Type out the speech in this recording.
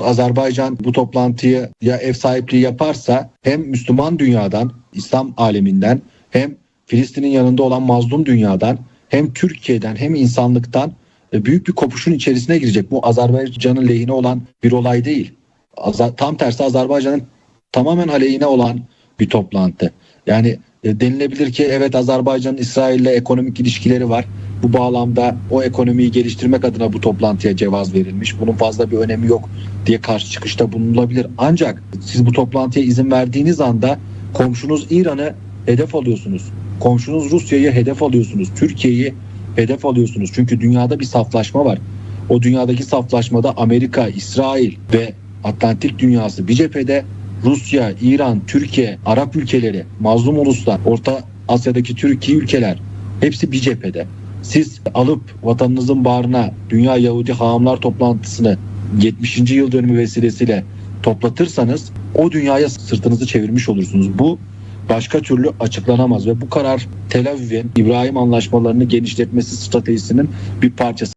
Azerbaycan bu toplantıyı ya ev sahipliği yaparsa hem Müslüman dünyadan, İslam aleminden hem Filistin'in yanında olan mazlum dünyadan hem Türkiye'den hem insanlıktan e, büyük bir kopuşun içerisine girecek. Bu Azerbaycan'ın lehine olan bir olay değil. Tam tersi Azerbaycan'ın tamamen aleyhine olan bir toplantı. Yani e, denilebilir ki evet Azerbaycan'ın İsrail'le ekonomik ilişkileri var. Bu bağlamda o ekonomiyi geliştirmek adına bu toplantıya cevaz verilmiş. Bunun fazla bir önemi yok diye karşı çıkışta bulunulabilir. Ancak siz bu toplantıya izin verdiğiniz anda komşunuz İran'ı hedef alıyorsunuz. Komşunuz Rusya'yı hedef alıyorsunuz. Türkiye'yi hedef alıyorsunuz. Çünkü dünyada bir saflaşma var. O dünyadaki saflaşmada Amerika, İsrail ve Atlantik dünyası bir cephede Rusya, İran, Türkiye, Arap ülkeleri, mazlum uluslar, Orta Asya'daki Türkiye ülkeler hepsi bir cephede. Siz alıp vatanınızın bağrına Dünya Yahudi Hahamlar toplantısını 70. yıl dönümü vesilesiyle toplatırsanız o dünyaya sırtınızı çevirmiş olursunuz. Bu başka türlü açıklanamaz ve bu karar Tel Aviv'in İbrahim anlaşmalarını genişletmesi stratejisinin bir parçası.